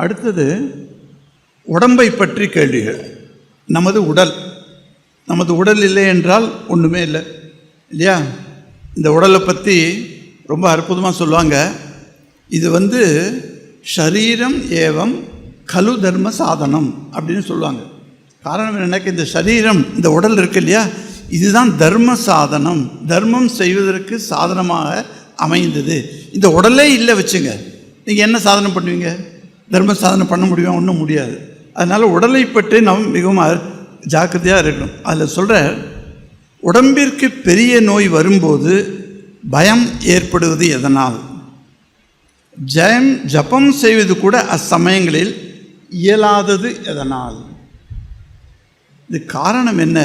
அடுத்தது உடம்பை பற்றி கேள்விகள். நமது உடல். நமது உடல் இல்லை என்றால் ஒன்றுமே இல்லை. இல்லையா? இந்த உடலை பற்றி ரொம்ப அற்புதமாக சொல்லுவாங்க. இது வந்து ஷரீரம் ஏவம் கலு தர்ம சாதனம் அப்படின்னு சொல்லுவாங்க. காரணம் எனக்கு இந்த சரீரம் இந்த உடல் இருக்கு இல்லையா? இதுதான் தர்ம சாதனம். தர்மம் செய்வதற்கு சாதனமாக அமைந்தது. இந்த உடலே இல்லை வச்சுங்க. நீங்கள் என்ன சாதனை பண்ணுவீங்க? தர்ம சாதனை பண்ண முடியும்? ஒன்றும் முடியாது. அதனால் உடலை பற்றி நாம் மிகவும் ஜாக்கிரதையாக இருக்கணும். அதில் சொல்கிற உடம்பிற்கு பெரிய நோய் வரும்போது பயம் ஏற்படுவது எதனால்? ஜெயம் ஜபம் செய்வது கூட அச்சமயங்களில் இயலாதது எதனால்? இது காரணம் என்ன?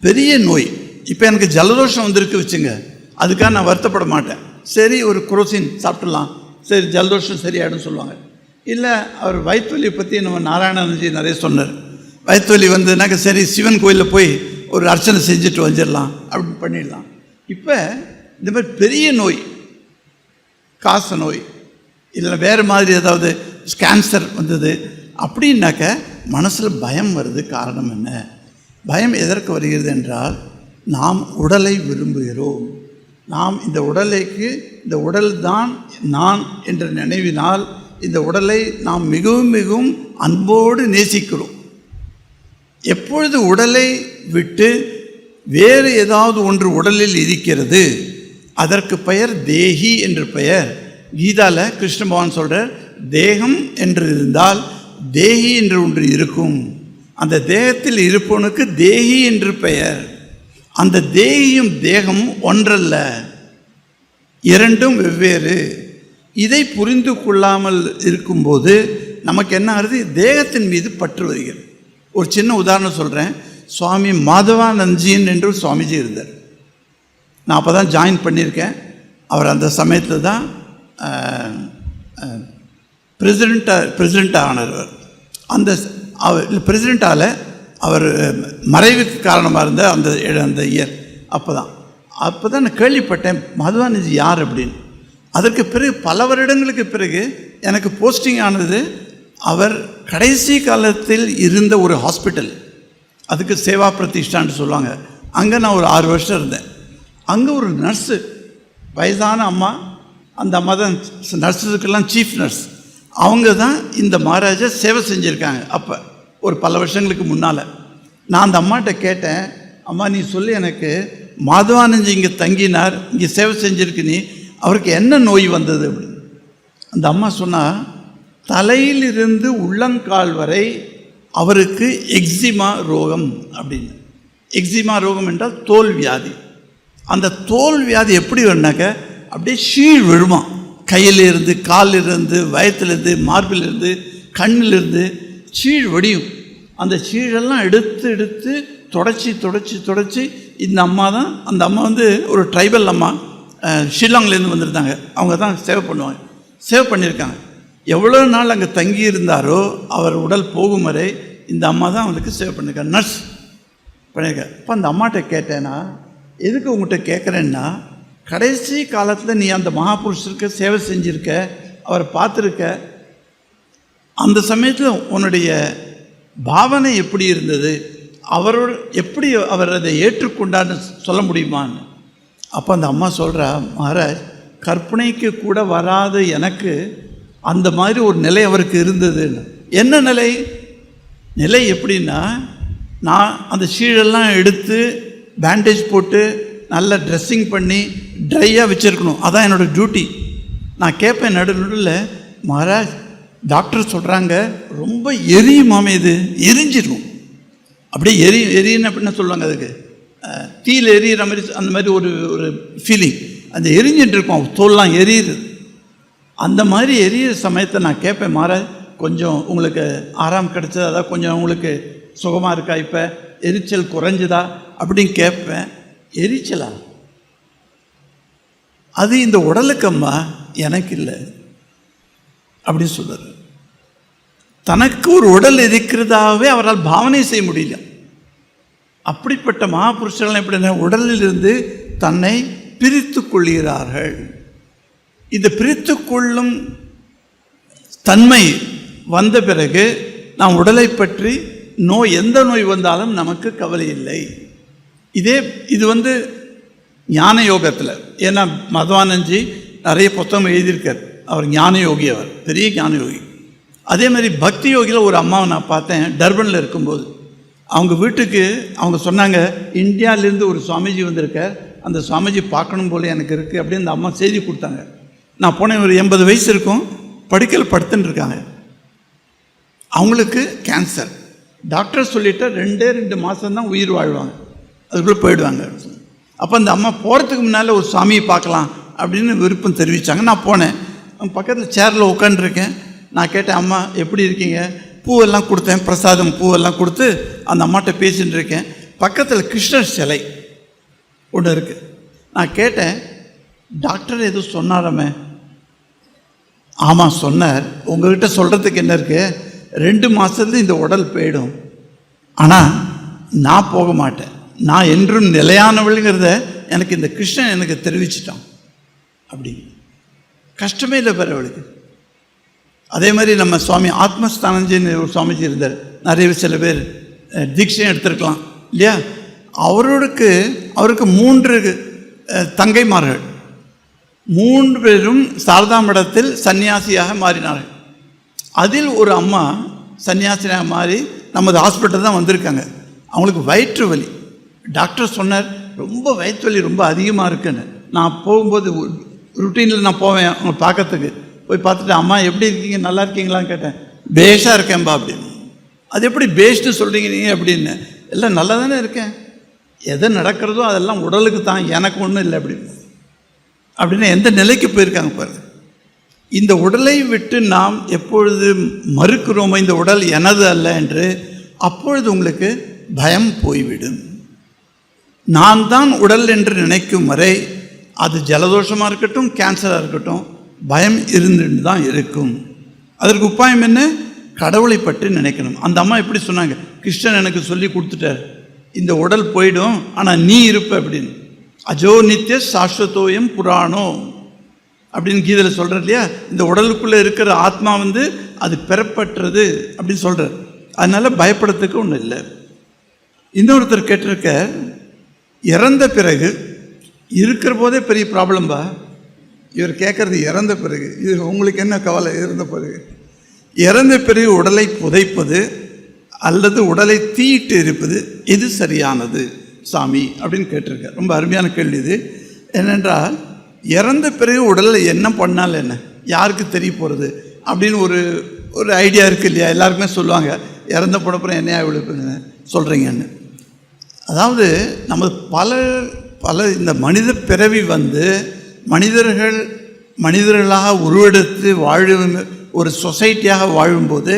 பெரிய நோய். இப்போ எனக்கு ஜலதோஷம் வந்திருக்கு வச்சுங்க. அதுக்காக நான் வருத்தப்பட மாட்டேன். சரி ஒரு குரோசின் சாப்பிடலாம் சரி ஜலதோஷம் சரியாயிடும் சொல்லுவாங்க. இல்லை அவர் வயிற்றுவலியை பற்றி நம்ம நாராயணன்ஜி நிறைய சொன்னார். வயிற்றுவலி வந்ததுனாக்க சரி சிவன் கோயிலில் போய் ஒரு அர்ச்சனை செஞ்சுட்டு வந்துடலாம் அப்படின்னு பண்ணிடலாம். இப்போ இந்த மாதிரி பெரிய நோய் காச நோய் இல்லை வேறு மாதிரி ஏதாவது கேன்சர் வந்தது அப்படின்னாக்க மனசில் பயம் வருது காரணம் என்ன? பயம் எதற்கு வருகிறது என்றால் நாம் உடலை விரும்புகிறோம். நாம் இந்த உடலைக்கு இந்த உடல் தான் நான் என்ற நினைவினால் இந்த உடலை நாம் மிகவும் மிகவும் அன்போடு நேசிக்கிறோம். எப்பொழுது உடலை விட்டு வேறு ஏதாவது ஒன்று உடலில் இருக்கிறது அதற்கு பெயர் தேகி என்று பெயர். கீதால கிருஷ்ண பகவான் சொல்கிறார் தேகம் என்று இருந்தால் தேகி என்று ஒன்று இருக்கும். அந்த தேகத்தில் இருப்பவனுக்கு தேகி என்று பெயர். அந்த தேகியும் தேகம் ஒன்றல்ல. இரண்டும் வெவ்வேறு. இதை புரிந்து கொள்ளாமல் இருக்கும்போது நமக்கு என்ன ஆகுது? தேகத்தின் மீது பற்று வருகிறது. ஒரு சின்ன உதாரணம் சொல்கிறேன் சுவாமி மாதவானந்த்ஜின் என்று சுவாமிஜி இருந்தார். நான் அப்போ தான் ஜாயின் பண்ணியிருக்கேன். அவர் அந்த சமயத்தில் தான் பிரசிடெண்ட்டாக பிரசிடெண்ட்டாக ஆனார் அந்த அவர் இல்லை பிரசிடெண்ட்டால் அவர் மறைவுக்கு காரணமாக இருந்த அந்த அந்த இயர் அப்போ தான் அப்போ தான் நான் கேள்விப்பட்டேன் மதுவானந்தி யார் அப்படின்னு? அதற்கு பிறகு பல வருடங்களுக்கு பிறகு எனக்கு போஸ்டிங் ஆனது. அவர் கடைசி காலத்தில் இருந்த ஒரு ஹாஸ்பிட்டல் அதுக்கு சேவா பிரதிஷ்டான்னு சொல்லுவாங்க. அங்கே நான் ஒரு ஆறு வருஷம் இருந்தேன். அங்கே ஒரு நர்ஸு வயதான அம்மா அந்த அம்மா தான் நர்ஸுக்கெல்லாம் சீஃப் நர்ஸ் அவங்க தான் இந்த மகாராஜா சேவை செஞ்சுருக்காங்க அப்போ ஒரு பல வருஷங்களுக்கு முன்னால். நான் அந்த அம்மாட்ட கேட்டேன் அம்மா நீ சொல்லி எனக்கு மாதவானஞ்சி இங்கே தங்கினார் இங்கே சேவை செஞ்சுருக்கு நீ அவருக்கு என்ன நோய் வந்தது அப்படின்னு. அந்த அம்மா சொன்னால் தலையிலிருந்து உள்ளங்கால் வரை அவருக்கு எக்ஸிமா ரோகம் அப்படின்னு. எக்ஸிமா ரோகம் என்றால் தோல் வியாதி. அந்த தோல் வியாதி எப்படி வேணாக்க அப்படியே ஷீழ் விழுமா. கையிலிருந்து காலிலிருந்து வயத்திலிருந்து மார்பிலிருந்து கண்ணிலிருந்து சீழ் வடியும். அந்த சீழெல்லாம் எடுத்து எடுத்து தொடச்சி தொடச்சி தொடச்சி இந்த அம்மா தான் அந்த அம்மா வந்து ஒரு ட்ரைபல் அம்மா. ஷில்லாங்லேருந்து வந்திருந்தாங்க. அவங்க தான் சேவை பண்ணுவாங்க. சேவை பண்ணியிருக்காங்க. எவ்வளோ நாள் அங்கே தங்கி இருந்தாரோ அவர் உடல் போகும் வரை இந்த அம்மா தான் அவங்களுக்கு சேவை பண்ணியிருக்காங்க. நர்ஸ் பண்ணியிருக்காரு இப்போ அந்த அம்மாட்ட கேட்டேன்னா எதுக்கு உங்கள்கிட்ட கேட்குறேன்னா கடைசி காலத்தில் நீ அந்த மகாபுருஷருக்கு சேவை செஞ்சுருக்க அவரை பார்த்துருக்க. அந்த சமயத்தில் உன்னுடைய பாவனை எப்படி இருந்தது? அவரோட எப்படி அவர் அதை ஏற்றுக்கொண்டான்னு சொல்ல முடியுமான்னு. அப்போ அந்த அம்மா சொல்கிறா மகாராஜ் கற்பனைக்கு கூட வராது எனக்கு அந்த மாதிரி ஒரு நிலை அவருக்கு இருந்ததுன்னு. என்ன நிலை? நிலை எப்படின்னா நான் அந்த சீழெல்லாம் எடுத்து பேண்டேஜ் போட்டு நல்லா ட்ரெஸ்ஸிங் பண்ணி ட்ரையாக வச்சுருக்கணும். அதான் என்னோடய டியூட்டி நான் கேட்பேன் நடு நடுவில் மகாராஜ் டாக்டர் சொல்கிறாங்க ரொம்ப எரியுமாமே இது? எரிஞ்சிடும் அப்படியே எரி எரின்னு அப்படின்னு சொல்லுவாங்க அதுக்கு. தீயில் எரியிற மாதிரி அந்த மாதிரி ஒரு ஒரு ஃபீலிங் அந்த எரிஞ்சிட்டு இருக்கும் தோல்லாம் எரியுது. அந்த மாதிரி எரியிற சமயத்தை நான் கேட்பேன் மாற கொஞ்சம் உங்களுக்கு ஆறாம் கிடச்சதா? அதாவது கொஞ்சம் உங்களுக்கு சுகமாக இருக்கா இப்போ? எரிச்சல் குறைஞ்சுதா? அப்படின்னு கேட்பேன். எரிச்சலா? அது இந்த உடலுக்கம்மா எனக்கு இல்லை. அப்படின்னு சொல்றாரு. தனக்கு ஒரு உடல் இருக்கிறதாவே அவரால் பாவனை செய்ய முடியல. அப்படிப்பட்ட மகாபுருஷர்கள் எப்படின்னா உடலிலிருந்து தன்னை பிரித்து கொள்கிறார்கள். இந்த பிரித்து கொள்ளும் தன்மை வந்த பிறகு நாம் உடலை பற்றி நோய் எந்த நோய் வந்தாலும் நமக்கு கவலை இல்லை. இதே இது வந்து ஞான யோகத்தில். ஏன்னா மதவானஞ்சி நிறைய புத்தகம் எழுதியிருக்கார். அவர் ஞான யோகி அவர் பெரிய ஞான யோகி. அதே மாதிரி பக்தி யோகியில் ஒரு அம்மாவை நான் பார்த்தேன் டர்பனில் இருக்கும்போது. அவங்க வீட்டுக்கு அவங்க சொன்னாங்க இந்தியாவிலேருந்து ஒரு சுவாமிஜி வந்திருக்கார். அந்த சுவாமிஜி பார்க்கணும் போல் எனக்கு இருக்குது அப்படின்னு அந்த அம்மா செய்தி கொடுத்தாங்க. நான் போனேன் ஒரு எண்பது வயசு இருக்கும் படுக்கையில் படுத்துன்னு இருக்காங்க. அவங்களுக்கு கேன்சர் டாக்டர் சொல்லிட்டு ரெண்டே ரெண்டு மாதம்தான் உயிர் வாழ்வாங்க. அதுக்குள்ளே போயிடுவாங்க. அப்போ அந்த அம்மா போகிறதுக்கு முன்னால் ஒரு சாமியை பார்க்கலாம் அப்படின்னு விருப்பம் தெரிவித்தாங்க நான் போனேன். பக்கத்தில் சேரில் உட்காந்துருக்கேன் நான் கேட்டேன் அம்மா எப்படி இருக்கீங்க? பூவெல்லாம் கொடுத்தேன் பிரசாதம் பூவெல்லாம் கொடுத்து அந்த அம்மாட்ட பேசின்னு இருக்கேன். பக்கத்தில் கிருஷ்ணர் சிலை ஒன்று இருக்குது நான் கேட்டேன் டாக்டர் எதுவும் சொன்னாரமே. ஆமாம் சொன்னார். உங்கள்கிட்ட சொல்கிறதுக்கு என்ன இருக்குது ரெண்டு மாதத்துலேருந்து இந்த உடல் போயிடும். ஆனால் நான் போக மாட்டேன். நான் என்றும் நிலையானவளுங்கிறத எனக்கு இந்த கிருஷ்ணன் எனக்கு தெரிவிச்சிட்டான். அப்படி. கஷ்டமே இல்லை பெறவளுக்கு அவளுக்கு. அதே மாதிரி நம்ம சுவாமி ஆத்மஸ்தானஞ்சின்னு ஒரு சுவாமிஜி இருந்தார். நிறைய சில பேர் தீட்சையும் எடுத்திருக்கலாம். இல்லையா? அவருக்கு அவருக்கு மூன்று தங்கைமார்கள். மூன்று பேரும் சாரதா மடத்தில் சன்னியாசியாக மாறினார்கள். அதில் ஒரு அம்மா சன்னியாசியாக மாறி நமது ஹாஸ்பிட்டல் தான் வந்திருக்காங்க. அவங்களுக்கு வயிற்று வலி. டாக்டர் சொன்னார் ரொம்ப வயிற்று வலி ரொம்ப அதிகமாக இருக்குன்னு. நான் போகும்போது ருட்டீனில் நான் போவேன் அவங்க பார்க்கறதுக்கு. போய் பார்த்துட்டு அம்மா எப்படி இருக்கீங்க? நல்லா இருக்கீங்களான்னு கேட்டேன். பேஷாக இருக்கேன்பா அப்படின்னு. அது எப்படி பேஸ்ட்டு சொல்கிறீங்க நீங்கள் அப்படின்னு. எல்லாம் நல்லா தானே இருக்கேன். எது நடக்கிறதோ அதெல்லாம் உடலுக்கு தான். எனக்கு ஒன்றும் இல்லை அப்படின்னு. அப்படின்னு எந்த நிலைக்கு போயிருக்காங்க பாரு இந்த உடலை விட்டு நாம் எப்பொழுது மறுக்கிறோமோ இந்த உடல் எனது அல்ல என்று அப்பொழுது உங்களுக்கு பயம் போய்விடும். நான் தான் உடல் என்று நினைக்கும் வரை அது ஜலதோஷமாக இருக்கட்டும் கேன்சராக இருக்கட்டும் பயம் இருந்துட்டு தான் இருக்கும். அதற்கு உபாயம் என்ன? கடவுளை பற்றி நினைக்கணும். அந்த அம்மா எப்படி சொன்னாங்க? கிருஷ்ணன் எனக்கு சொல்லி கொடுத்துட்டார். இந்த உடல் போயிடும் ஆனால் நீ இருப்ப அப்படின்னு. அஜோ நித்திய சாஸ்வதோயம் புராணோ அப்படின்னு கீதையில் சொல்கிறார் இல்லையா? இந்த உடலுக்குள்ளே இருக்கிற ஆத்மா வந்து அது பெறப்பட்டது அப்படின்னு சொல்கிறார் அதனால் பயப்படுறதுக்கு ஒன்றும் இல்லை. இன்னொருத்தர் கேட்டிருக்க இறந்த பிறகு இருக்கிற போதே பெரிய ப்ராப்ளம்பா இவர் கேட்குறது இறந்த பிறகு இது உங்களுக்கு என்ன கவலை? இறந்த பிறகு. இறந்த பிறகு உடலை புதைப்பது அல்லது உடலை தீயிட்டு இருப்பது எது சரியானது சாமி அப்படின்னு கேட்டிருக்கார். ரொம்ப அருமையான கேள்வி இது. என்னென்றால் இறந்த பிறகு உடலில் என்ன பண்ணால் என்ன? யாருக்கு தெரிய போகிறது அப்படின்னு ஒரு ஒரு ஐடியா இருக்குது இல்லையா? எல்லாருக்குமே சொல்லுவாங்க. இறந்த போனப்புறம் என்னையா இவ்வளோ சொல்கிறீங்கன்னு அதாவது நம்ம பல பல இந்த மனித பிறவி வந்து மனிதர்கள் மனிதர்களாக உருவெடுத்து வாழும் ஒரு சொசைட்டியாக வாழும்போது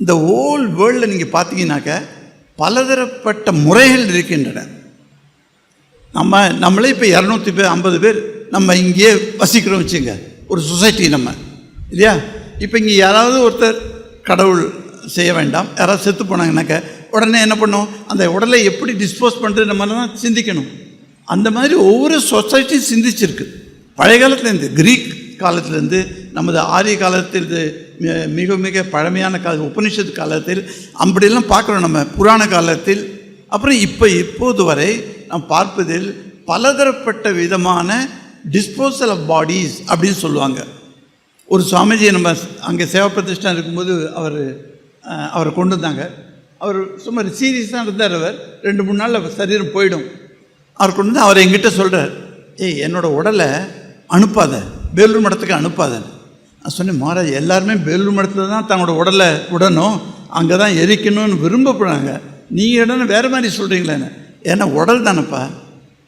இந்த ஓல் வேர்ல்டில் நீங்கள் பார்த்தீங்கன்னாக்க பலதரப்பட்ட முறைகள் இருக்கின்றன. நம்ம நம்மளே இப்போ இரநூத்தி பேர் ஐம்பது பேர் நம்ம இங்கேயே வசிக்கிறோம் வச்சுங்க ஒரு சொசைட்டி நம்ம இல்லையா? இப்போ இங்கே யாராவது ஒருத்தர் கடவுள் செய்ய வேண்டாம் யாராவது செத்து போனாங்கனாக்க உடனே என்ன பண்ணும் அந்த உடலை எப்படி டிஸ்போஸ் பண்ணுறது நம்ம தான் சிந்திக்கணும். அந்த மாதிரி ஒவ்வொரு சொசைட்டியும் சிந்திச்சிருக்கு. பழைய காலத்துலேருந்து கிரீக் காலத்திலேருந்து நமது ஆரிய காலத்தில் மிக மிக பழமையான கால உபனிஷத்து காலத்தில் அப்படியெல்லாம் பார்க்குறோம் நம்ம புராண காலத்தில். அப்புறம் இப்போ இப்போது வரை நாம் பார்ப்பதில் பலதரப்பட்ட விதமான டிஸ்போசல் ஆஃப் பாடிஸ் அப்படின்னு சொல்லுவாங்க. ஒரு சுவாமிஜி நம்ம அங்கே சேவா பிரதிஷ்டா இருக்கும்போது அவர் அவரை கொண்டு வந்தாங்க. அவர் சும்மா சீரியஸாக இருந்தார் அவர். ரெண்டு மூணு நாளில் சரீரம் போயிடும். அவர் கொண்டு வந்து அவர் எங்கிட்ட சொல்கிறார் ஏய் என்னோட உடலை அனுப்பாத. வேலூர் மடத்துக்கு அனுப்பாத. நான் சொன்னேன் மகாராஜ் எல்லாருமே வேலூர் மடத்தில் தான் தங்களோட உடலை விடணும். அங்கே தான் எரிக்கணும்னு விரும்பப்படுறாங்க. நீங்கள் இடம்னு வேறு மாதிரி சொல்கிறீங்களேன்னு ஏன்னா உடல் தானப்பா.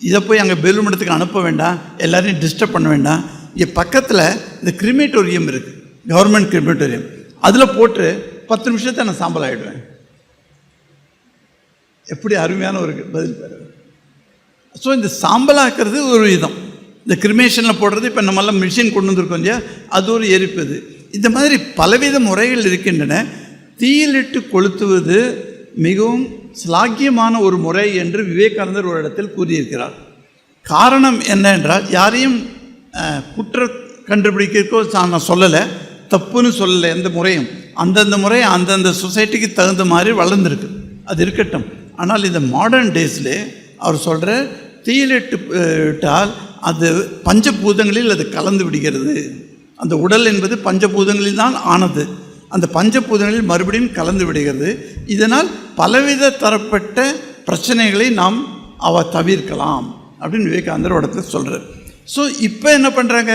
இதை போய் அங்கே வேலூர் மடத்துக்கு அனுப்ப வேண்டாம். எல்லாரையும் டிஸ்டர்ப் பண்ண வேண்டாம். இங்கே பக்கத்தில் இந்த கிரிமேட்டோரியம் இருக்குது கவர்மெண்ட் கிரிமேட்டோரியம் அதில் போட்டு பத்து நிமிஷத்தை நான் சாம்பல் ஆகிடுவேன் எப்படி அருமையான ஒரு பதில் பாரு. ஸோ இந்த சாம்பலாக்குறது ஒரு விதம். இந்த கிரிமேஷனில் போடுறது இப்போ நம்மளாம் மிஷின் கொண்டு வந்திருக்கோம் இல்லையா? அது ஒரு எரிப்பது இந்த மாதிரி பலவித முறைகள் இருக்கின்றன. தீயிலிட்டு கொளுத்துவது மிகவும் ஸ்லாக்கியமான ஒரு முறை என்று விவேகானந்தர் ஒரு இடத்தில் கூறியிருக்கிறார். காரணம் என்ன என்றால் யாரையும் குற்ற கண்டுபிடிக்கிறக்கோ நான் சொல்லலை. தப்புன்னு சொல்லலை. எந்த முறையும். அந்தந்த முறை அந்தந்த சொசைட்டிக்கு தகுந்த மாதிரி வளர்ந்துருக்கு. அது இருக்கட்டும். ஆனால் இந்த மாடர்ன் டேஸில் அவர் சொல்கிற தீயிலிட்டு விட்டால் அது பஞ்சபூதங்களில் அது கலந்து விடுகிறது. அந்த உடல் என்பது பஞ்சபூதங்களில் தான் ஆனது. அந்த பஞ்சபூதங்களில் மறுபடியும் கலந்து விடுகிறது. இதனால் பலவித தரப்பட்ட பிரச்சனைகளை நாம் அவ தவிர்க்கலாம் அப்படின்னு விவேகானந்தர் இடத்துல சொல்கிறார் ஸோ இப்போ என்ன பண்ணுறாங்க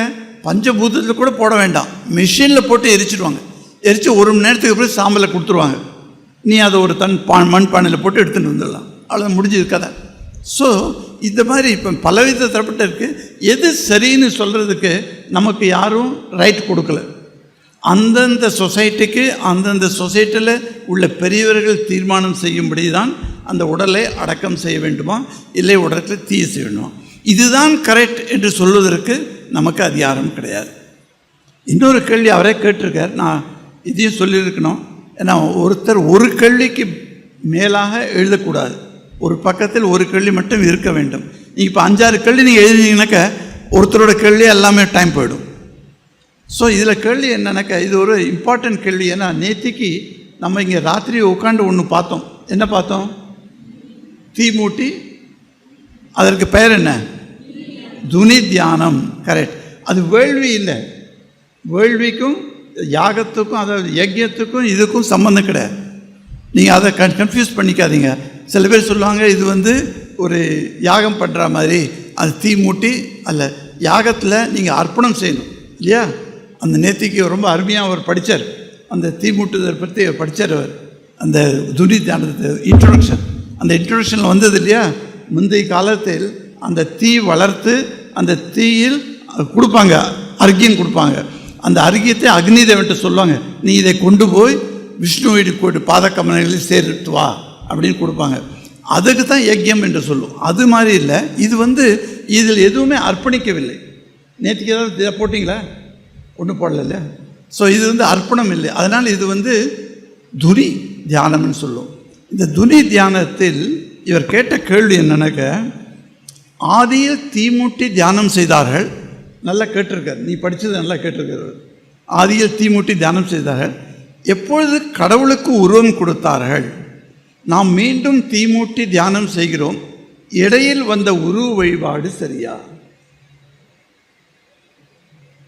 பஞ்சபூதத்தில் கூட போட வேண்டாம். மிஷினில் போட்டு எரிச்சிடுவாங்க எரித்து ஒரு மணி நேரத்துக்கு அப்புறம் சாம்பலை கொடுத்துருவாங்க. நீ அதை ஒரு தன் பா மண் பானையில் போட்டு எடுத்துகிட்டு வந்துடலாம். அவ்வளோ முடிஞ்சது கதை. ஸோ இந்த மாதிரி இப்போ பலவித தரப்பட்ட இருக்குது எது சரின்னு சொல்கிறதுக்கு நமக்கு யாரும் ரைட் கொடுக்கல. அந்தந்த சொசைட்டிக்கு அந்தந்த சொசைட்டியில் உள்ள பெரியவர்கள் தீர்மானம் செய்யும்படி தான் அந்த உடலை அடக்கம் செய்ய வேண்டுமா? இல்லை உடலத்தில் தீய செய்ய வேண்டுமா? இதுதான் கரெக்ட் என்று சொல்வதற்கு நமக்கு அதிகாரம் கிடையாது. இன்னொரு கேள்வி அவரே கேட்டிருக்கார். நான் இதையும் சொல்லியிருக்கணும். ஏன்னா ஒருத்தர் ஒரு கேள்விக்கு மேலாக எழுதக்கூடாது. ஒரு பக்கத்தில் ஒரு கேள்வி மட்டும் இருக்க வேண்டும். நீங்கள் இப்போ அஞ்சாறு கேள்வி நீங்கள் எழுதினீங்கனாக்க ஒருத்தரோட கேள்வி எல்லாமே டைம் போயிடும். ஸோ இதில் கேள்வி என்னன்னாக்கா இது ஒரு இம்பார்ட்டன்ட் கேள்வி. ஏன்னா நேத்திக்கு நம்ம இங்கே ராத்திரி உட்காந்து ஒன்று பார்த்தோம். என்ன பார்த்தோம்? தீ மூட்டி. அதற்கு பெயர் என்ன? துனி தியானம். கரெக்ட் அது வேள்வி இல்லை. வேள்விக்கும் யாகத்துக்கும் அதாவது யஜ்யத்துக்கும் இதுக்கும் சம்மந்தம் கிடையாது. நீங்கள் அதை கன் கன்ஃபியூஸ் பண்ணிக்காதீங்க. சில பேர் சொல்லுவாங்க இது வந்து ஒரு யாகம் பண்ணுற மாதிரி. அது தீ மூட்டி அல்ல யாகத்தில் நீங்கள் அர்ப்பணம் செய்யணும் இல்லையா? அந்த நேத்திக்கு ரொம்ப அருமையாக அவர் படித்தார் அந்த தீ மூட்டுதல் பற்றி படித்தார் அவர். அந்த துனி தியானத்தை இன்ட்ரொடக்ஷன் அந்த இன்ட்ரொடக்ஷனில் வந்தது இல்லையா? முந்தைய காலத்தில் அந்த தீ வளர்த்து அந்த தீயில் கொடுப்பாங்க அர்க்கியம் கொடுப்பாங்க. அந்த அர்க்கியத்தை அக்னி தேவன்ட்ட சொல்லுவாங்க நீ இதை கொண்டு போய் விஷ்ணு வீடு கொண்டு பாதக்கமனைகளில் சேர்த்து வா. அப்படின்னு கொடுப்பாங்க. அதுக்கு தான் யஜ்யம் என்று சொல்லும். அது மாதிரி இல்லை. இது வந்து இதில் எதுவுமே அர்ப்பணிக்கவில்லை. நேற்றுக்கு ஏதாவது இதை போட்டிங்களா? ஒன்றும் போடல ஸோ இது வந்து அர்ப்பணம் இல்லை. அதனால் இது வந்து துரி தியானம்னு சொல்லும். இந்த துரி தியானத்தில் இவர் கேட்ட கேள்வி என்னன்னாக்க ஆதியில் தீமூட்டி தியானம் செய்தார்கள். நல்லா கேட்டிருக்கார். நீ படித்தது நல்லா கேட்டிருக்கிறவர் ஆதியில் தீமூட்டி தியானம் செய்தார்கள். எப்பொழுது கடவுளுக்கு உருவம் கொடுத்தார்கள்? நாம் மீண்டும் தீமூட்டி தியானம் செய்கிறோம். இடையில் வந்த உருவ வழிபாடு சரியா?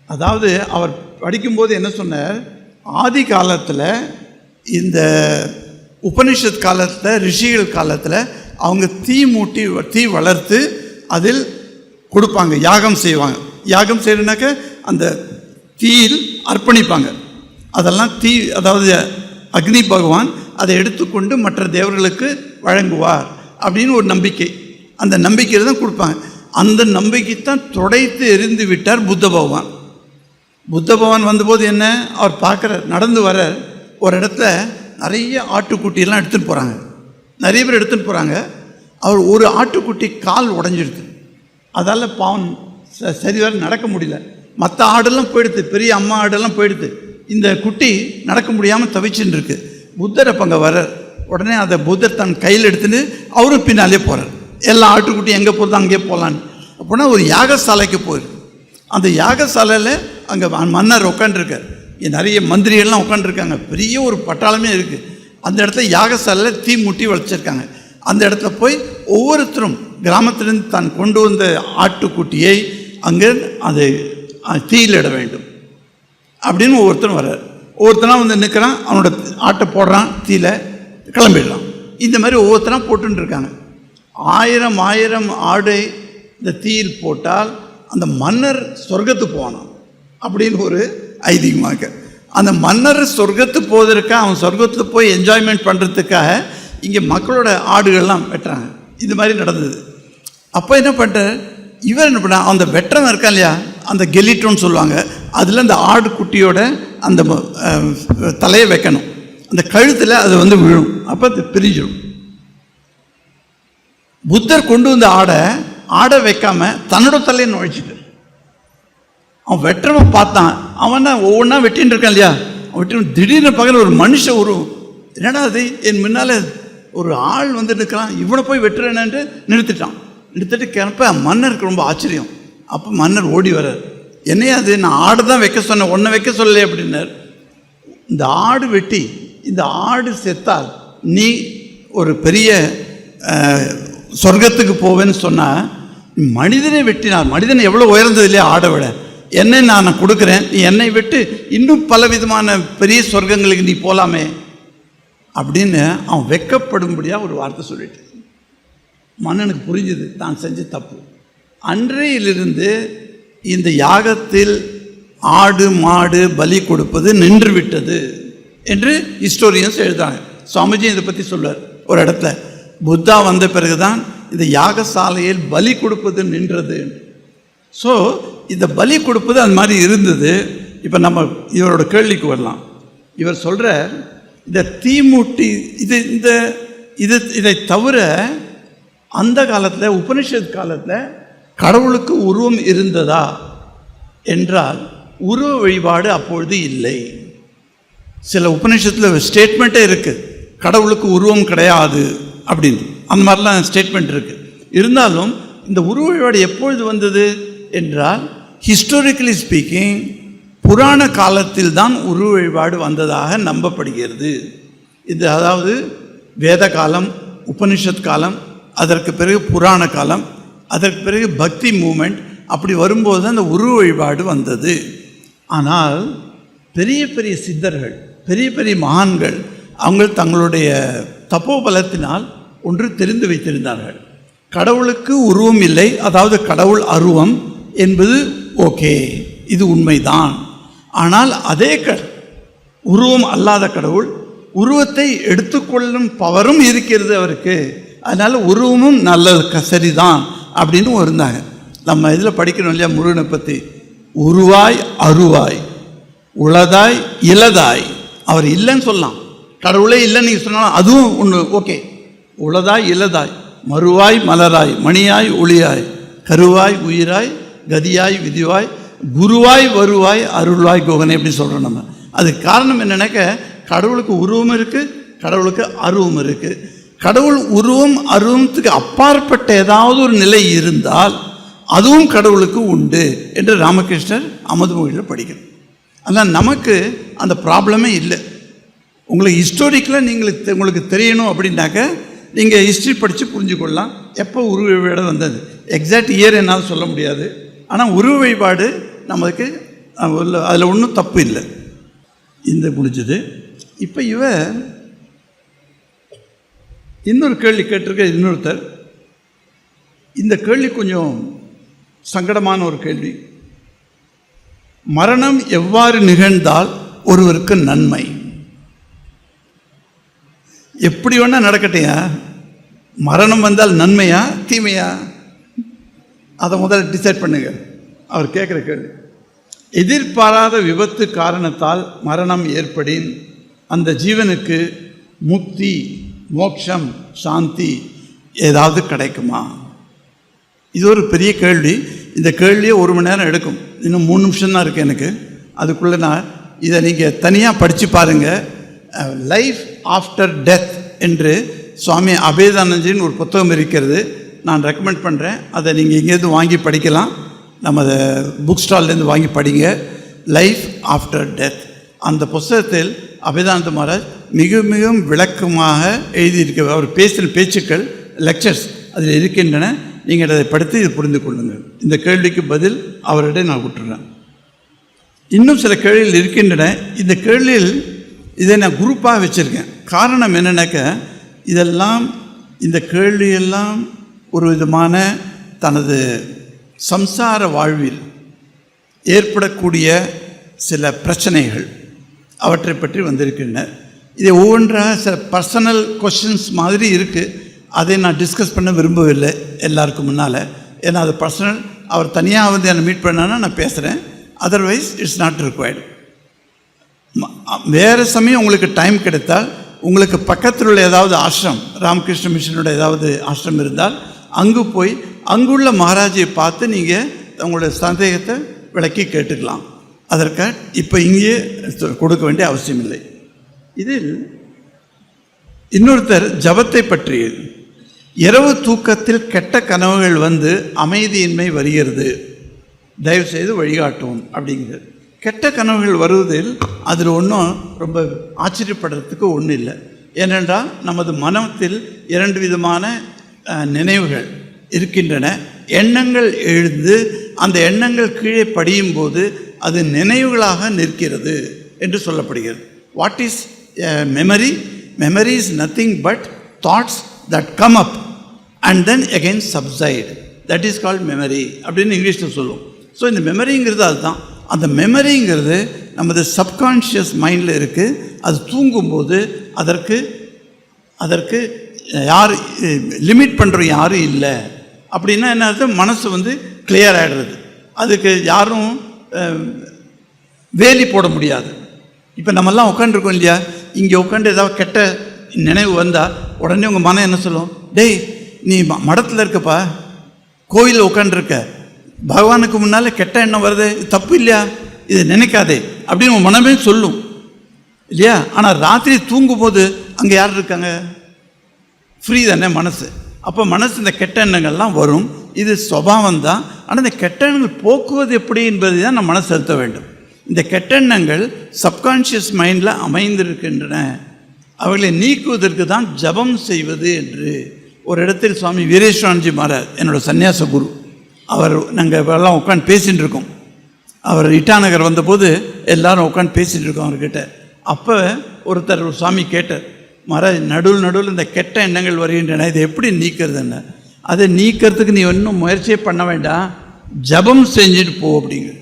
அதாவது அவர் படிக்கும்போது என்ன சொன்னார்? ஆதி காலத்தில் இந்த உபனிஷத் காலத்தில் ரிஷிகள் காலத்தில் அவங்க தீ மூட்டி தீ வளர்த்து அதில் கொடுப்பாங்க யாகம் செய்வாங்க. யாகம் செய்யணுனாக்க அந்த தீயில் அர்ப்பணிப்பாங்க. அதெல்லாம் தீ அதாவது அக்னி பகவான் அதை எடுத்துக்கொண்டு மற்ற தேவர்களுக்கு வழங்குவார் அப்படின்னு ஒரு நம்பிக்கை. அந்த நம்பிக்கையில் தான் கொடுப்பாங்க. அந்த நம்பிக்கை தான் துடைத்து எரிந்து விட்டார் புத்த பகவான். புத்த பகவான் வந்தபோது என்ன? அவர் பார்க்குறார் நடந்து வர ஒரு இடத்துல நிறைய ஆட்டுக்குட்டியெல்லாம் எடுத்துகிட்டு போகிறாங்க நிறைய பேர் எடுத்துகிட்டு போகிறாங்க அவர் ஒரு ஆட்டுக்குட்டி கால் உடஞ்சிடுது அதால் பாவம் ச- சரிவர நடக்க முடியல. மற்ற ஆடெல்லாம் போயிடுது. பெரிய அம்மா ஆடெல்லாம் போயிடுது. இந்த குட்டி நடக்க முடியாமல் தவிச்சுன்னு இருக்கு. புத்தர் அப்போ அங்கே வர்றார். உடனே அதை புத்தர் தன் கையில் எடுத்துன்னு அவரும் பின்னாலே போகிறார் எல்லா ஆட்டுக்குட்டி எங்கே போகிறது அங்கேயே போகலான்னு அப்படின்னா ஒரு யாகசாலைக்கு போயிரு. அந்த யாகசாலையில் அங்கே மன்னர் உட்காண்டிருக்கார் நிறைய மந்திரிகள்லாம் உட்காந்துருக்காங்க பெரிய ஒரு பட்டாளமே இருக்குது அந்த இடத்துல யாகசாலையில் தீ முட்டி வச்சிருக்காங்க அந்த இடத்துல போய் ஒவ்வொருத்தரும் கிராமத்திலிருந்து தான் கொண்டு வந்த ஆட்டுக்குட்டியை அங்கே அது தீயிலிட தீயில் இட வேண்டும். அப்படின்னு ஒவ்வொருத்தரும் வர்றார். ஒவ்வொருத்தனா வந்து நிற்கிறான் அவனோட ஆட்டை போடுறான் தீல கிளம்பிடலாம் இந்த மாதிரி ஒவ்வொருத்தனா போட்டுன்னு இருக்காங்க. ஆயிரம் ஆயிரம் ஆடை இந்த தீயில் போட்டால் அந்த மன்னர் சொர்க்கத்துக்கு போனான் அப்படின்னு ஒரு ஐதீகமாக அந்த மன்னர் சொர்க்கத்து போவதற்காக அவன் சொர்க்கத்துக்கு போய் என்ஜாய்மெண்ட் பண்ணுறதுக்காக இங்கே மக்களோட ஆடுகள்லாம் வெட்டுறாங்க. இது மாதிரி நடந்தது. அப்போ என்ன பண்ணிட்டார்? இவர் என்ன பண்ண அந்த வெட்டுறவன் இருக்கான் இல்லையா? அந்த கெலிட்டோன்னு சொல்லுவாங்க. அதில் அந்த ஆடு குட்டியோட அந்த தலையை வைக்கணும். அந்த கழுத்தில் அது வந்து விழும். அப்போ அது பிரிஞ்சிடும். புத்தர் கொண்டு வந்த ஆடை ஆடை வைக்காம தன்னோட தலையை நுழைச்சிட்டு. அவன் வெட்டுறவன் பார்த்தான். அவன் ஒவ்வொன்றா வெட்டின்னு இருக்கான் இல்லையா? அவன் வெட்டி திடீர்னு பகல் ஒரு மனுஷ உருவம் என்னடா அது என் முன்னால் ஒரு ஆள் வந்து நிற்கிறான் இவனை போய் வெட்டுறேன்னு நிறுத்திட்டான். நிறுத்திட்டு கிளப்ப மன்னருக்கு ரொம்ப ஆச்சரியம். அப்போ மன்னர் ஓடி வர்றார். என்னையா அது நான் ஆடு தான் வைக்க சொன்னேன். ஒன்றை வைக்க சொல்லலை அப்படின்னார். இந்த ஆடு வெட்டி இந்த ஆடு செத்தால் நீ ஒரு பெரிய சொர்க்கத்துக்கு போவேன்னு சொன்னால் மனிதனை வெட்டினார் மனிதன் எவ்வளோ உயர்ந்தது இல்லையா ஆடை விட? என்னை நான் கொடுக்குறேன். நீ என்னை விட்டு. இன்னும் பல விதமான பெரிய சொர்க்கங்களுக்கு நீ போகலாமே அப்படின்னு அவன் வெக்கப்படும்படியாக ஒரு வார்த்தை சொல்லிட்டு மன்னனுக்கு புரிஞ்சுது தான் செஞ்ச தப்பு. அன்றையிலிருந்து இந்த யாகத்தில் ஆடு மாடு பலி கொடுப்பது நின்று விட்டது என்று ஹிஸ்டோரியன்ஸ் எழுதுறாங்க. சுவாமிஜி இதை பற்றி சொல்லுவார் ஒரு இடத்துல புத்தா வந்த பிறகுதான் இந்த யாகசாலையில் பலி கொடுப்பது நின்றது. ஸோ இந்த பலி கொடுப்பது அந்த மாதிரி இருந்தது. இப்போ நம்ம இவரோட கேள்விக்கு வரலாம். இவர் சொல்கிற இந்த தீமூட்டி இது இந்த இது இதை தவிர அந்த காலத்தில் உபனிஷத் காலத்தில் கடவுளுக்கு உருவம் இருந்ததா என்றால் உருவ வழிபாடு அப்பொழுது இல்லை. சில உபநிஷத்தில் ஸ்டேட்மெண்ட்டே இருக்குது கடவுளுக்கு உருவம் கிடையாது அப்படின்னு. அந்த மாதிரிலாம் ஸ்டேட்மெண்ட் இருக்குது இருந்தாலும் இந்த உருவ வழிபாடு எப்பொழுது வந்தது என்றால் ஹிஸ்டோரிக்கலி ஸ்பீக்கிங் புராண காலத்தில் தான் உருவ வழிபாடு வந்ததாக நம்பப்படுகிறது. இது அதாவது வேத காலம் உபனிஷத் காலம் அதற்கு பிறகு புராண காலம் அதற்கு பிறகு பக்தி மூமெண்ட் அப்படி வரும்போது தான் அந்த உருவ வழிபாடு வந்தது. ஆனால் பெரிய பெரிய சித்தர்கள் பெரிய பெரிய மகான்கள் அவங்க தங்களுடைய தப்போ பலத்தினால் ஒன்று தெரிந்து வைத்திருந்தார்கள். கடவுளுக்கு உருவம் இல்லை அதாவது கடவுள் அருவம் என்பது ஓகே இது உண்மைதான். ஆனால் அதே க உருவம் அல்லாத கடவுள் உருவத்தை எடுத்துக்கொள்ளும் பவரும் இருக்கிறது அவருக்கு. அதனால் உருவமும் நல்லது சரிதான். அப்படின்னு இருந்தாங்க. நம்ம இதில் படிக்கணும் இல்லையா முருகனை பற்றி உருவாய் அருவாய் உளதாய் இலதாய் அவர் இல்லைன்னு சொல்லலாம். கடவுளே இல்லைன்னு நீங்கள் சொன்னாலும் அதுவும் ஒன்று ஓகே. உளதாய் இலதாய் மறுவாய் மலராய் மணியாய் ஒளியாய் கருவாய் உயிராய் கதியாய் விதிவாய் குருவாய் வருவாய் அருள்வாய் கோகனை எப்படி சொல்கிறோம் நம்ம. அதுக்கு காரணம் என்னென்னாக்க கடவுளுக்கு உருவம் இருக்குது கடவுளுக்கு அருவம் இருக்குது கடவுள் உருவம் அருவத்துக்கு அப்பாற்பட்ட ஏதாவது ஒரு நிலை இருந்தால் அதுவும் கடவுளுக்கு உண்டு என்று ராமகிருஷ்ணர் அமுதமொழியில் படிக்கணும். ஆனால் நமக்கு அந்த ப்ராப்ளமே இல்லை. உங்களுக்கு ஹிஸ்டோரிக்கலாக நீங்களுக்கு உங்களுக்கு தெரியணும் அப்படின்னாக்க நீங்கள் ஹிஸ்ட்ரி படித்து புரிஞ்சுக்கொள்ளலாம். எப்போ உருவ வழிபாடு வந்தது? எக்ஸாக்ட் இயர் என்னால் சொல்ல முடியாது. ஆனால் உருவ வழிபாடு நமக்கு அதில் ஒன்றும் தப்பு இல்லை. இந்த முடிஞ்சது. இப்போ இவ இன்னொரு கேள்வி கேட்டிருக்க இன்னொருத்தர். இந்த கேள்வி கொஞ்சம் சங்கடமான ஒரு கேள்வி. மரணம் எவ்வாறு நிகழ்ந்தால் ஒருவருக்கு நன்மை? எப்படி வேணால் நடக்கட்டையா? மரணம் வந்தால் நன்மையா தீமையா? அதை முதல்ல டிசைட் பண்ணுங்க. அவர் கேட்குற கேள்வி. எதிர்பாராத விபத்து காரணத்தால் மரணம் ஏற்படின். அந்த ஜீவனுக்கு முக்தி மோட்சம் சாந்தி ஏதாவது கிடைக்குமா? இது ஒரு பெரிய கேள்வி. இந்த கேள்வியே ஒரு மணி நேரம் எடுக்கும். இன்னும் மூணு நிமிஷம் தான் இருக்குது எனக்கு. அதுக்குள்ளே நான் இதை நீங்கள் தனியாக படித்து பாருங்கள் லைஃப் ஆஃப்டர் டெத் என்று சுவாமி அபேதானந்தின்னு ஒரு புத்தகம் இருக்கிறது. நான் ரெக்கமெண்ட் பண்ணுறேன் அதை நீங்கள் எங்கேருந்து வாங்கி படிக்கலாம். நம்ம அதை புக் ஸ்டால்லேருந்து வாங்கி படிங்க. லைஃப் ஆஃப்டர் டெத் அந்த புஸ்தகத்தில் அபேதானந்த மகாராஜ் மிக மிகவும் விளக்கமாக எழுதியிருக்க அவர் பேசின பேச்சுக்கள் லெக்சர்ஸ் அதில் இருக்கின்றன. நீங்கள் அதை படித்து இதை புரிந்து கொள்ளுங்கள். இந்த கேள்விக்கு பதில் அவரிடம் நான் விட்டுறேன். இன்னும் சில கேள்விகள் இருக்கின்றன. இந்த கேள்வியில் இதை நான் குரூப்பாக வச்சுருக்கேன். காரணம் என்னென்னாக்க இதெல்லாம் இந்த கேள்வியெல்லாம் ஒரு விதமான தனது சம்சார வாழ்வில் ஏற்படக்கூடிய சில பிரச்சனைகள் அவற்றை பற்றி வந்திருக்கின்றன. இது ஒவ்வொன்றாக சில பர்சனல் கொஷின்ஸ் மாதிரி இருக்குது அதை நான் டிஸ்கஸ் பண்ண விரும்பவில்லை எல்லாருக்கும் முன்னால். ஏன்னா அது பர்சனல் அவர் தனியாக வந்து என்னை மீட் பண்ணான்னா நான் பேசுகிறேன் அதர்வைஸ் இட்ஸ் நாட் ரிக்வயர்டு வேறு சமயம் உங்களுக்கு டைம் கிடைத்தால் உங்களுக்கு பக்கத்தில் உள்ள ஏதாவது ஆசிரம் ராமகிருஷ்ண மிஷனோட ஏதாவது ஆசிரம் இருந்தால் அங்கு போய் அங்குள்ள மகாராஜியை பார்த்து நீங்கள் உங்களுடைய சந்தேகத்தை விளக்கி கேட்டுக்கலாம். அதற்கு இப்போ இங்கேயே கொடுக்க வேண்டிய அவசியம் இல்லை இதில் இன்னொருத்தர் ஜபத்தை பற்றியது. இரவு தூக்கத்தில் கெட்ட கனவுகள் வந்து அமைதியின்மை வருகிறது. தயவு செய்து வழிகாட்டும் அப்படிங்கிறது. கெட்ட கனவுகள் வருவதில் அதில் ஒன்றும் ரொம்ப ஆச்சரியப்படுறதுக்கு ஒன்றும் இல்லை. ஏனென்றால் நமது மனத்தில் இரண்டு விதமான நினைவுகள் இருக்கின்றன. எண்ணங்கள் எழுந்து அந்த எண்ணங்கள் கீழே படியும் போது அது நினைவுகளாக நிற்கிறது என்று சொல்லப்படுகிறது. What is memory memory is nothing but thoughts that come up and then again subside. That is called memory அப்படின்னு இங்கிலீஷில் சொல்லுவோம் ஸோ இந்த மெமரிங்கிறது அதுதான். அந்த மெமரிங்கிறது நமது சப்கான்ஷியஸ் மைண்டில் இருக்குது அது தூங்கும்போது அதற்கு அதற்கு யார் லிமிட் பண்ணுற யாரும் இல்லை. அப்படின்னா என்ன அர்த்தம்? மனசு வந்து கிளியர் ஆகிடுறது அதுக்கு யாரும் வேலி போட முடியாது. இப்போ நம்மெல்லாம் உட்காந்துருக்கோம் இல்லையா? இங்கே உட்காந்து ஏதாவது கெட்ட நினைவு வந்தால் உடனே உங்கள் மனம் என்ன சொல்லும்? டேய் நீ ம- மடத்தில் இருக்கப்பா. கோயிலில் உட்காந்துருக்க பகவானுக்கு முன்னால் கெட்ட எண்ணம் வருது. இது தப்பு இல்லையா? இதை நினைக்காதே. அப்படின்னு உன் மனமே சொல்லும். இல்லையா? ஆனால் ராத்திரி தூங்கும்போது அங்கே யார் இருக்காங்க? ஃப்ரீ தானே மனசு. அப்போ மனசு இந்த கெட்ட எண்ணங்கள்லாம் வரும். இது சுபாவம் தான் ஆனால் இந்த கெட்ட எண்ணங்கள் போக்குவது எப்படி என்பதை தான் நம்ம மனசு செலுத்த வேண்டும். இந்த கெட்ட எண்ணங்கள் சப்கான்ஷியஸ் மைண்டில் அமைந்திருக்கின்றன. அவர்களை நீக்குவதற்கு தான் ஜபம் செய்வது என்று ஒரு இடத்தில் சுவாமி வீரேஸ்வரன்ஜி மகாராஜ் என்னோட சன்னியாச குரு அவர் நாங்கள் எல்லாம் உட்காந்து பேசிகிட்டு இருக்கோம். அவர் இட்டாநகர் வந்தபோது எல்லாரும் உட்காந்து பேசிகிட்டு இருக்கோம் அவர்கிட்ட. அப்போ ஒருத்தர் ஒரு சுவாமி கேட்டார் மகாராஜ் நடுவில் நடுவில் இந்த கெட்ட எண்ணங்கள் வருகின்றன இதை எப்படி நீக்கிறதுன்னு அதை நீக்கிறதுக்கு நீ ஒன்றும் முயற்சியே பண்ண வேண்டாம் ஜபம் செஞ்சுட்டு போ அப்படிங்கிற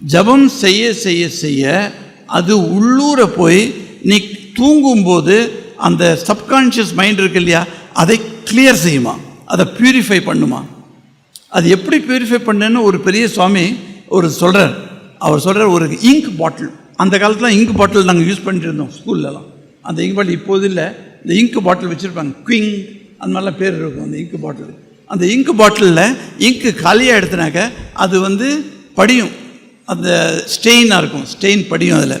ஜபம் செய்ய செய்ய செய்ய அது உள்ளூர போய் நீ தூங்கும்போது அந்த சப்கான்ஷியஸ் மைண்ட் இருக்கு இல்லையா அதை கிளியர் செய்யுமா? அதை பியூரிஃபை பண்ணுமா? அது எப்படி பியூரிஃபை பண்ணேன்னு ஒரு பெரிய சுவாமி ஒரு சொல்கிறார் அவர் சொல்கிறார் ஒரு இங்க் பாட்டில் அந்த காலத்தில் இங்க் பாட்டில் நாங்கள் யூஸ் பண்ணிட்டு இருந்தோம் ஸ்கூல்லலாம். அந்த இங்க் பாட்டில் இப்போது இல்லை. இந்த இங்க் பாட்டில் வச்சுருப்பாங்க குவிங் அந்த மாதிரிலாம் பேர் இருக்கும் அந்த இங்க் பாட்டில் அந்த இங்க் பாட்டிலில் இங்க்கு காலியாக எடுத்தினாக்க அது வந்து படியும். அந்த ஸ்டெயினாக இருக்கும் ஸ்டெயின் படியும் அதில்.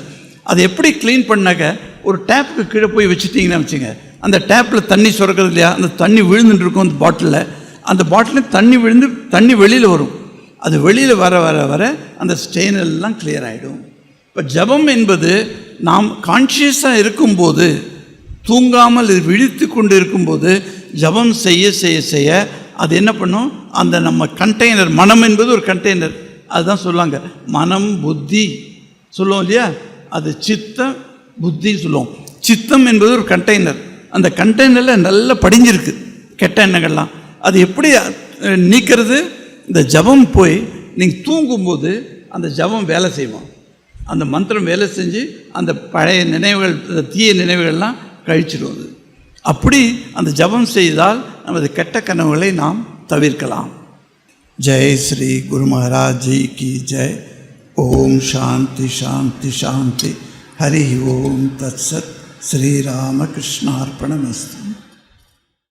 அதை எப்படி க்ளீன் பண்ணாக்க ஒரு டேப்புக்கு கீழே போய் வச்சுட்டிங்கன்னா வச்சுங்க அந்த டேப்பில் தண்ணி சுரக்கிறது இல்லையா அந்த தண்ணி விழுந்துட்டு இருக்கும் அந்த பாட்டிலில். அந்த பாட்டிலில் தண்ணி விழுந்து தண்ணி வெளியில் வரும். அது வெளியில் வர வர வர அந்த ஸ்டெயின் எல்லாம் கிளியர் ஆகிடும் இப்போ ஜபம் என்பது நாம் கான்ஷியஸாக இருக்கும்போது தூங்காமல் இது விழித்து கொண்டு இருக்கும்போது ஜபம் செய்ய செய்ய செய்ய அது என்ன பண்ணும்? அந்த நம்ம கண்டெய்னர் மனம் என்பது ஒரு கண்டெய்னர் அதுதான் சொல்லுவாங்க. மனம் புத்தி சொல்லுவோம் இல்லையா? அது சித்தம் புத்தி சொல்லுவோம். சித்தம் என்பது ஒரு கண்டெய்னர் அந்த கண்டெய்னரில் நல்லா படிஞ்சிருக்கு. கெட்ட எண்ணங்கள்லாம். அது எப்படி நீக்கிறது? இந்த ஜபம் போய் நீங்கள் தூங்கும்போது அந்த ஜபம் வேலை செய்வோம் அந்த மந்திரம் வேலை செஞ்சு அந்த பழைய நினைவுகள் அந்த தீய நினைவுகள்லாம் கழிச்சிடுவது அது அப்படி அந்த ஜபம் செய்தால் நமது கெட்ட கனவுகளை நாம் தவிர்க்கலாம். ஜெய் ஸ்ரீ குரு மகாராஜ் ஜி கி ஜெய் ஓம் சாந்தி சாந்தி சாந்தி ஹரி ஓம் தத்சத் ஸ்ரீராமகிருஷ்ணார்ப்பணமஸ்து